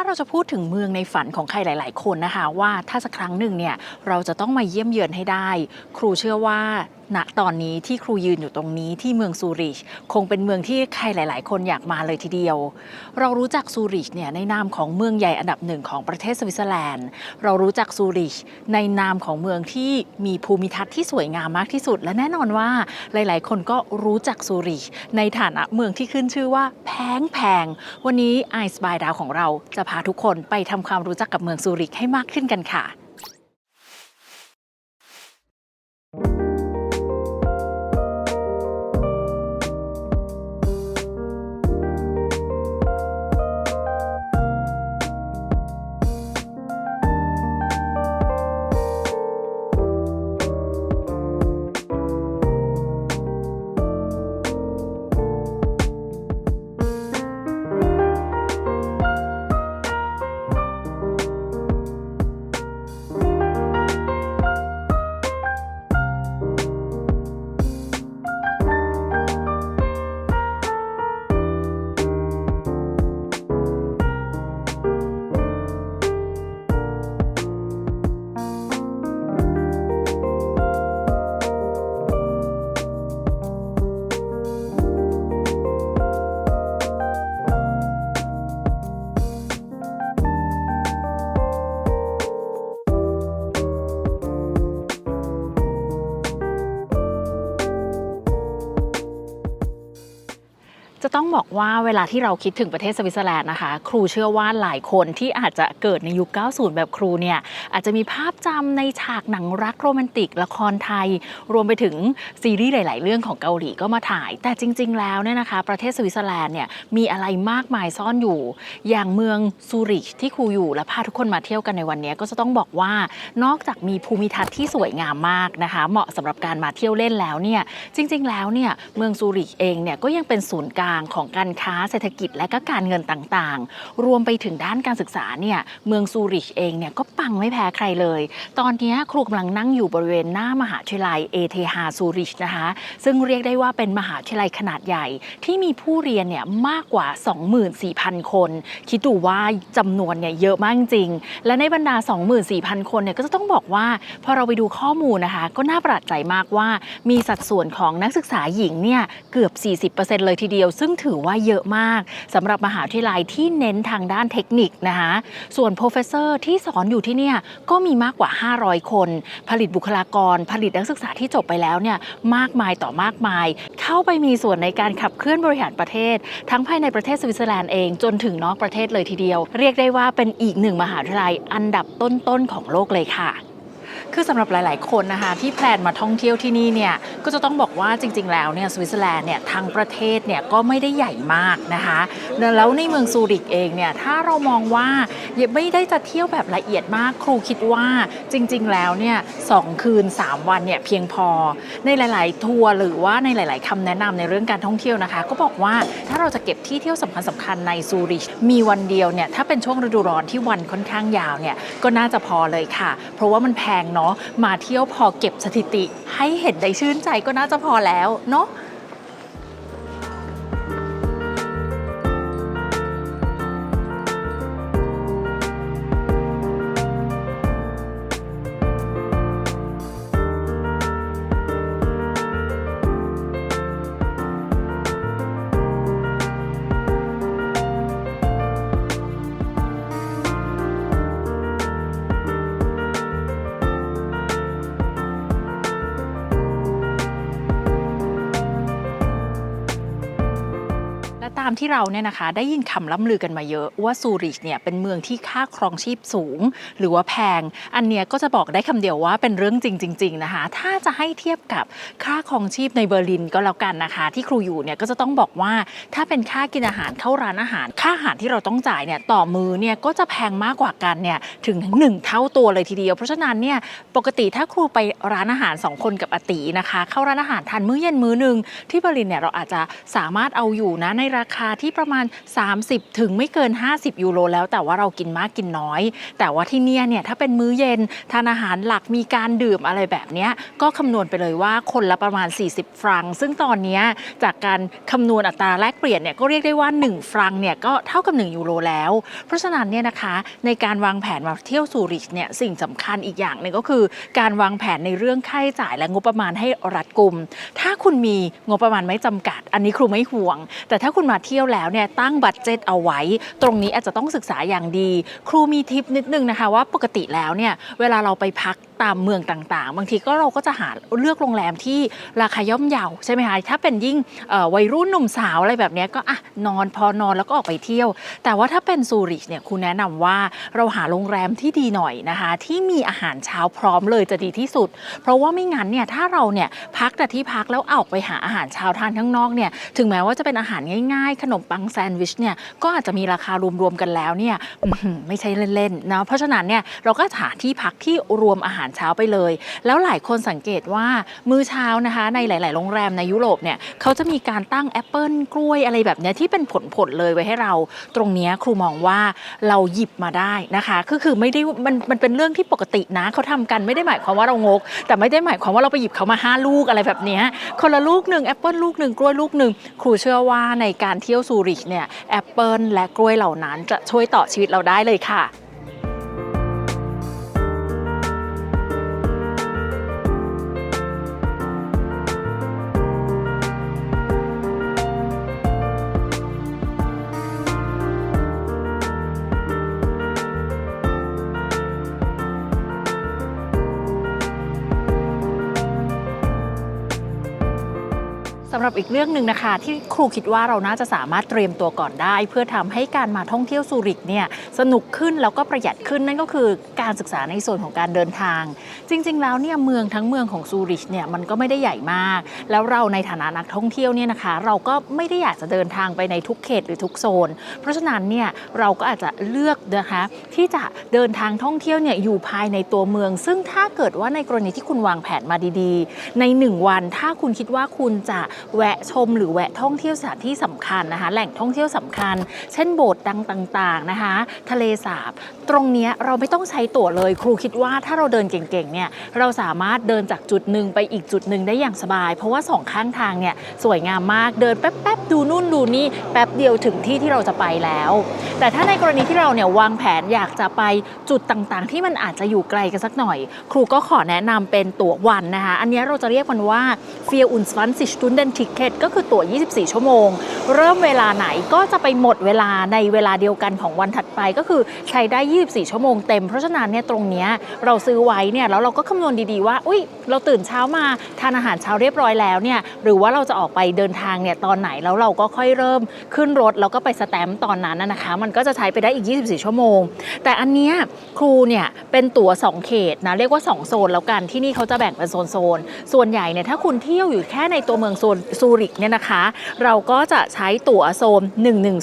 ถ้าเราจะพูดถึงเมืองในฝันของใครหลาย ๆ คนนะคะ ว่าถ้าสักครั้งหนึ่งเนี่ยเราจะต้องมาเยี่ยมเยือนให้ได้ ครูเชื่อว่า ณตอนนี้ที่ครูยืนอยู่ตรงนี้ที่เมืองซูริชคงเป็นเมืองที่ใครหลาย ๆ คนอยากมาเลยทีเดียว เรารู้จักซูริชเนี่ยในนามของเมืองใหญ่อันดับหนึ่งของประเทศสวิตเซอร์แลนด์ เรารู้จักซูริชในนามของเมืองที่มีภูมิทัศน์ที่สวยงามมากที่สุด และแน่นอนว่าหลาย ๆ คนก็รู้จักซูริชในฐานะเมืองที่ขึ้นชื่อว่าแพงแพงวันนี้ไอซ์บายดาวของเราจะพาทุกคนไปทำความรู้จักกับเมืองซูริชให้มากขึ้นกันค่ะ ต้องบอกว่าเวลาที่เราคิดถึงประเทศสวิตเซอร์แลนด์นะคะ ครูเชื่อว่าหลายคนที่อาจจะ เกิดในยุค 90 แบบครูเนี่ยอาจจะมีภาพจำในฉากหนังรักโรแมนติก ละครไทย รวมไปถึงซีรีส์หลาย ๆ เรื่องของเกาหลีก็มาถ่าย แต่จริง ๆ แล้วเนี่ยนะคะประเทศสวิตเซอร์แลนด์เนี่ยมีอะไรมากมายซ่อนอยู่ อย่างเมืองซูริชที่ครูอยู่และพาทุกคนมาเที่ยวกันในวันนี้ก็จะต้องบอกว่านอกจากมีภูมิทัศน์ที่สวยงามมากนะคะ เหมาะสำหรับการมาเที่ยวเล่นแล้วเนี่ยจริง ๆ แล้วเนี่ยเมืองซูริชเองเนี่ยก็ยังเป็นศูนย์กลางของการค้าเศรษฐกิจและก็การเงินต่าง ๆ รวมไปถึงด้านการศึกษาเนี่ยเมืองซูริชเองเนี่ยก็ปังไม่แพ้ใครเลย ตอนนี้ครูกำลังนั่งอยู่บริเวณหน้ามหาวิทยาลัยเอเทฮาซูริชนะคะ ซึ่งเรียกได้ว่าเป็นมหาวิทยาลัยขนาดใหญ่ ที่มีผู้เรียนเนี่ยมากกว่า 24,000 คน คิดดูว่าจำนวนเนี่ยเยอะมากจริง และในบรรดา 24,000 คนเนี่ยก็จะต้องบอกว่า พอเราไปดูข้อมูลนะคะ ก็น่าประหลาดใจมากว่ามีสัดส่วนของนักศึกษาหญิงเนี่ยเกือบ 40%เลยทีเดียว ซึ่งถือว่าเยอะมากสำหรับมหาวิทยาลัยที่เน้นทางด้านเทคนิคนะคะส่วนโปรเฟสเซอร์ที่สอนอยู่ที่เนี่ยก็มีมากกว่า 500 คน ผลิตบุคลากร ผลิตนักศึกษาที่จบไปแล้วเนี่ยมากมายต่อมากมาย เข้าไปมีส่วนในการขับเคลื่อนบริหารประเทศ ทั้งภายในประเทศสวิตเซอร์แลนด์เองจนถึงนอกประเทศเลยทีเดียว เรียกได้ว่าเป็นอีกหนึ่งมหาวิทยาลัยอันดับต้นๆของโลกเลยค่ะ คือสำหรับหลาย ๆ คนนะคะที่แพลนมาท่องเที่ยวที่นี่เนี่ยก็จะต้องบอกว่าจริง ๆ แล้วเนี่ยสวิตเซอร์แลนด์เนี่ยทั้งประเทศเนี่ยก็ไม่ได้ใหญ่มากนะคะแล้วในเมืองซูริกเองเนี่ยถ้าเรามองว่าไม่ได้จะเที่ยวแบบละเอียดมากครูคิดว่าจริง ๆ แล้วเนี่ยสองคืน 3 วันเนี่ยเพียงพอในหลาย ๆ ทัวร์หรือว่าในหลาย ๆคำแนะนำในเรื่องการท่องเที่ยวนะคะ ก็บอกว่าถ้าเราจะเก็บที่เที่ยวสำคัญสคัญๆในซูริชมีวันเดียวเนี่ยถ้าเป็นช่วงฤดูร้อนที่วันค่อนข้างยาวเนี่ยก็น่าจะพอเลยค่ะ เพราะว่ามันแพงเนาะมาเที่ยวพอเก็บสถิติ ให้เห็นได้ชื่นใจก็น่าจะพอแล้วเนาะามที่เราเนี่ยนะคะ ได้ยินคำล่ำลือกันมาเยอะว่าซูริชเนี่ยเป็นเมืองที่ค่าครองชีพสูง หรือว่าแพง อันเนี้ยก็จะบอกได้คำเดียวว่าเป็นเรื่องจริงจริงๆนะคะ ถ้าจะให้เทียบกับค่าครองชีพในเบอร์ลินก็แล้วกันนะคะ ที่ครูอยู่เนี่ยก็จะต้องบอกว่าถ้าเป็นค่ากินอาหารเข้าร้านอาหาร ค่าอาหารที่เราต้องจ่ายเนี่ยต่อมือเนี่ยก็จะแพงมากกว่ากันเนี่ยถึงหนึ่งเท่าตัวเลยทีเดียว เพราะฉะนั้นเนี่ยปกติถ้าครูไปร้านอาหารสองคนกับอตีนะคะ เข้าร้านอาหารทานมื้อเย็นมื้อหนึ่งที่เบอร์ลินเนี่ยเราอาจจะสามารถเอาอยู่นะในราคคาที่ประมาณ 30 ถึงไม่เกิน 50 ยูโรแล้ว แต่ว่าเรากินมากกินน้อย แต่ว่าที่เนี่ยเนี่ยถ้าเป็นมื้อเย็นทานอาหารหลักมีการดื่มอะไรแบบนี้ก็คำนวณไปเลยว่าคนละประมาณ 40 ฟรัง ซึ่งตอนนี้จากการคำนวณอัตราแลกเปลี่ยนเนี่ยก็เรียกได้ว่า 1 ฟรังเนี่ยก็เท่ากับ 1 ยูโรแล้ว เพราะฉะนั้นเนี่ยนะคะในการวางแผนมาเที่ยวซูริชเนี่ยสิ่งสำคัญอีกอย่างหนึ่งก็คือ การวางแผนในเรื่องค่าใช้จ่ายและงบประมาณให้รัดกุม ถ้าคุณมีงบประมาณไม่จำกัด อันนี้ครูไม่ห่วง แต่ถ้าคุณมาเที่ยวแล้วเนี่ยตั้งบัตรเจตเอาไว้ ตรงนี้อาจจะต้องศึกษาอย่างดี ครูมีทิปนิดนึงนะคะว่าปกติแล้วเนี่ยเวลาเราไปพัก ตามเมืองต่างๆ บางทีก็เราก็จะหาเลือกโรงแรมที่ราคาย่อมเยาใช่ไหมคะถ้าเป็นยิ่งวัยรุ่นหนุ่มสาวอะไรแบบนี้ก็อะนอนพอนอนแล้วก็ออกไปเที่ยว แต่ว่าถ้าเป็นซูริชเนี่ยครูแนะนำว่าเราหาโรงแรมที่ดีหน่อยนะคะ ที่มีอาหารเช้าพร้อมเลยจะดีที่สุด เพราะว่าไม่งั้นเนี่ยถ้าเราเนี่ยพักแต่ที่พักแล้วออกไปหาอาหารเช้าทานข้างนอกเนี่ยถึงแม้ว่าจะเป็นอาหารง่ายๆ ขนมปังแซนด์วิชเนี่ยก็อาจจะมีราคารวมๆกันแล้วเนี่ยไม่ใช่เล่นๆนะเพราะฉะนั้นเนี่ยเราก็หาที่พักที่รวมอาหารเช้าไปเลย แล้วหลายคนสังเกตว่ามื้อเช้านะคะ ในหลาย ๆ โรงแรมในยุโรปเนี่ยเขาจะมีการตั้งแอปเปิลกล้วยอะไรแบบนี้ที่เป็นผลๆเลยไว้ให้เรา ตรงนี้ครูมองว่าเราหยิบมาได้นะคะคือคือไม่ได้มันมันเป็นเรื่องที่ปกตินะเขาทำกันไม่ได้หมายความว่าเรางก แต่ไม่ได้หมายความว่าเราไปหยิบเขามาห้าลูกอะไรแบบนี้คนละลูกหนึ่งแอปเปิลลูกหนึ่งกล้วยลูกหนึ่งครูเชื่อว่าในการเที่ยวซูริชเนี่ยแอปเปิลและกล้วยเหล่านั้นจะช่วยต่อชีวิตเราได้เลยค่ะ รับอีกเรื่องหนึ่งนะคะ ที่ครูคิดว่าเราน่าจะสามารถเตรียมตัวก่อนได้ เพื่อทำให้การมาท่องเที่ยวซูริกเนี่ยสนุกขึ้นแล้วก็ประหยัดขึ้นนั่นก็คือ การศึกษาในส่วนของการเดินทาง จริง ๆ แล้วเนี่ยเมืองทั้งเมืองของซูริชเนี่ยมันก็ไม่ได้ใหญ่มาก แล้วเราในฐานะนักท่องเที่ยวเนี่ยนะคะ เราก็ไม่ได้อยากจะเดินทางไปในทุกเขตหรือทุกโซน เพราะฉะนั้นเนี่ยเราก็อาจจะเลือกนะคะที่จะเดินทางท่องเที่ยวเนี่ยอยู่ภายในตัวเมือง ซึ่งถ้าเกิดว่าในกรณีที่คุณวางแผนมาดีๆ ในหนึ่งวันถ้าคุณคิดว่าคุณจะแวะชมหรือแวะท่องเที่ยวสถานที่สำคัญนะคะ แหล่งท่องเที่ยวสำคัญ เช่นโบสถ์ดังต่างๆนะคะ ทะเลสาบ ตรงนี้เราไม่ต้องใช้ตัวเลย ครูคิดว่าถ้าเราเดินเก่งๆเนี่ยเราสามารถเดินจากจุดหนึ่งไปอีกจุดหนึ่งได้อย่างสบาย เพราะว่าสองข้างทางเนี่ยสวยงามมากเดินแป๊บๆดูนู่นดูนี่แป๊บเดียวถึงที่ที่เราจะไปแล้ว แต่ถ้าในกรณีที่เราเนี่ยวางแผนอยากจะไปจุดต่างๆ ที่มันอาจจะอยู่ไกลกันสักหน่อย ครูก็ขอแนะนำเป็นตั๋ววันนะคะอันนี้เราจะเรียกมันว่า Vier und 20 Stunden Ticket ก็คือตั๋ว 24 ชั่วโมง เริ่มเวลาไหนก็จะไปหมดเวลาในเวลาเดียวกันของวันถัดไปก็คือใช้ได้ 24 ชั่วโมงเต็มเพราะฉะนั้นเนี่ยตรงเนี้ยเราซื้อไว้เนี่ยแล้วเราก็คำนวณดีๆว่า อุ้ยเราตื่นเช้ามาทานอาหารเช้าเรียบร้อยแล้วเนี่ยหรือว่าเราจะออกไปเดินทางเนี่ยตอนไหนแล้วเราก็ค่อยเริ่มขึ้นรถแล้วก็ไปสแตมป์ตอนนั้นนะคะ มันก็จะใช้ไปได้อีก 24 ชั่วโมง แต่อันเนี้ยครูเนี่ยเป็นตั๋ว2 เขตนะเรียกว่า 2 โซนแล้วกันที่นี่เขาจะแบ่งเป็นโซนโซนๆส่วนใหญ่เนี่ยถ้าคุณเที่ยวอยู่แค่ในตัวเมืองโซนซูริกเนี่ยนะคะ เราก็จะใช้ตั๋วโซน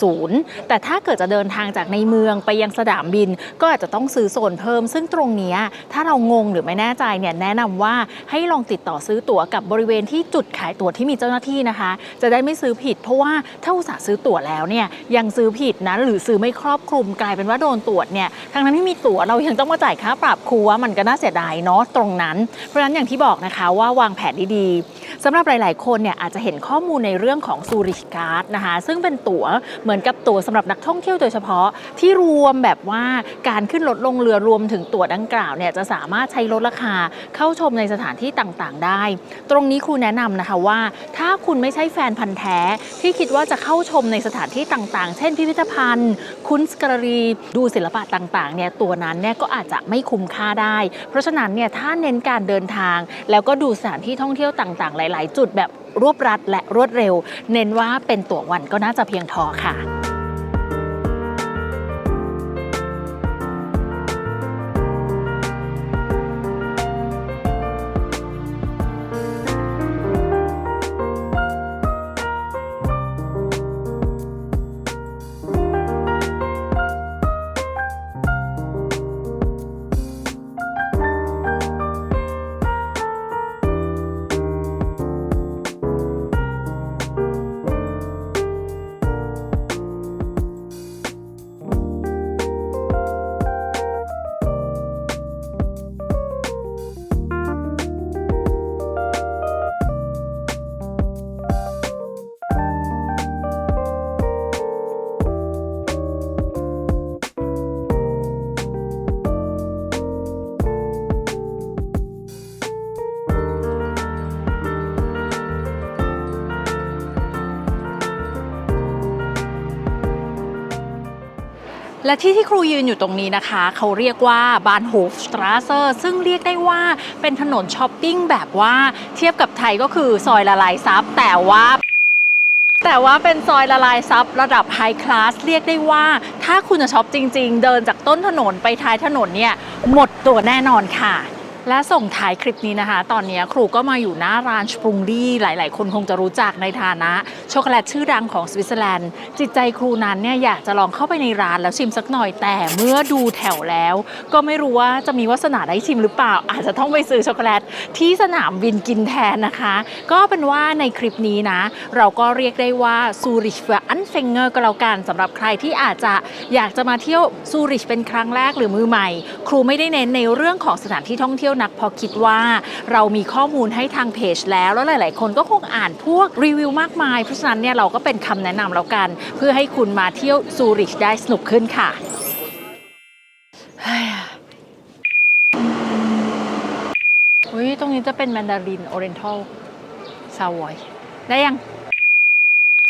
110 แต่ถ้าเกิดจะเดินทางจากในเมืองไปยังสนามบินก็อาจจะต้องซื้อโซนเพิ่ม ซึ่งตรงนี้ถ้าเรางงหรือไม่แน่ใจเนี่ยแนะนำว่าให้ลองติดต่อซื้อตั๋วกับบริเวณที่จุดขายตั๋วที่มีเจ้าหน้าที่นะคะ จะได้ไม่ซื้อผิด เพราะว่าถ้าอุตส่าห์ซื้อตั๋วแล้วเนี่ยยังซื้อผิดนะหรือซื้อไม่ครอบคลุมกลายเป็นว่าโดนตรวจเนี่ยทั้งนั้นที่มีตั๋วเรายังต้องมาจ่ายค่าปรับครูว่ามันก็น่าเสียดายเนาะตรงนั้น เพราะฉะนั้นอย่างที่บอกนะคะว่าวางแผนดีๆ สำหรับหลาย ๆ คนเนี่ยอาจจะเห็นข้อมูลในเรื่องของซูริชการ์ดนะคะซึ่งเป็นตั๋วเหมือนกับตั๋วสำหรับนักท่องเที่ยวโดยเฉพาะที่รวมแบบว่าการขึ้นรถลงเรือรวมถึงตั๋วดังกล่าวเนี่ยจะสามารถใช้ลดราคาเข้าชมในสถานที่ต่าง ๆ ได้ ตรงนี้ครูแนะนำนะคะว่า ถ้าคุณไม่ใช่แฟนพันธ์แท้ ที่คิดว่าจะเข้าชมในสถานที่ต่าง ๆ เช่น พิพิธภัณฑ์ คุนสกรรีดูศิลปะต่าง ๆ เนี่ยตัวนั้นเนี่ยก็อาจจะไม่คุ้มค่าได้ เพราะฉะนั้นเนี่ยถ้าเน้นการเดินทาง แล้วก็ดูสถานที่ท่องเที่ยวต่าง ๆหลาย ๆ จุดแบบรวบรัดและรวดเร็ว เน้นว่าเป็นตั๋ววันก็น่าจะเพียงพอค่ะ และที่ที่ครูยืนอยู่ตรงนี้นะคะ เขาเรียกว่าบานโฮฟสตราเซอร์ซึ่งเรียกได้ว่าเป็นถนนช้อปปิ้งแบบว่าเทียบกับไทยก็คือซอยละลายซับแต่ว่าแต่ว่าเป็นซอยละลายซับระดับไฮคลาสเรียกได้ว่า ถ้าคุณจะช็อปจริง ๆ เดินจากต้นถนนไปท้ายถนนเนี่ยหมดตัวแน่นอนค่ะ และส่งท้ายคลิปนี้นะคะ ตอนนี้ครูก็มาอยู่หน้าร้านสปรุงดี้หลาย ๆ คนคงจะรู้จักในฐานะช็อกโกแลตชื่อดังของสวิตเซอร์แลนด์ จิตใจครูนั้นเนี่ยอยากจะลองเข้าไปในร้านแล้วชิมสักหน่อยแต่เมื่อดูแถวแล้ว ก็ไม่รู้ว่าจะมีวาสนาได้ชิมหรือเปล่า อาจจะต้องไปซื้อช็อกโกแลตที่สนามบินกินแทนนะคะ ก็เป็นว่าในคลิปนี้นะ เราก็เรียกได้ว่าซูริชเฟอร์อันเฟงเกอร์ก็แล้วกันสำหรับใครที่อาจจะอยากจะมาเที่ยวซูริชเป็นครั้งแรกหรือมือใหม่ ครูไม่ได้เน้นในเรื่องของสถานที่ท่องเที่ยวนักพอคิดว่าเรามีข้อมูลให้ทางเพจแล้ว แล้วหลาย ๆ คนก็คงอ่านพวกรีวิวมากมาย เพราะฉะนั้นเนี่ยเราก็เป็นคำแนะนำแล้วกัน เพื่อให้คุณมาเที่ยวซูริชได้สนุกขึ้นค่ะเฮ้ยอุ้ยตรงนี้จะเป็นแมนดารินโอเรนทัลซาวอย ได้ยัง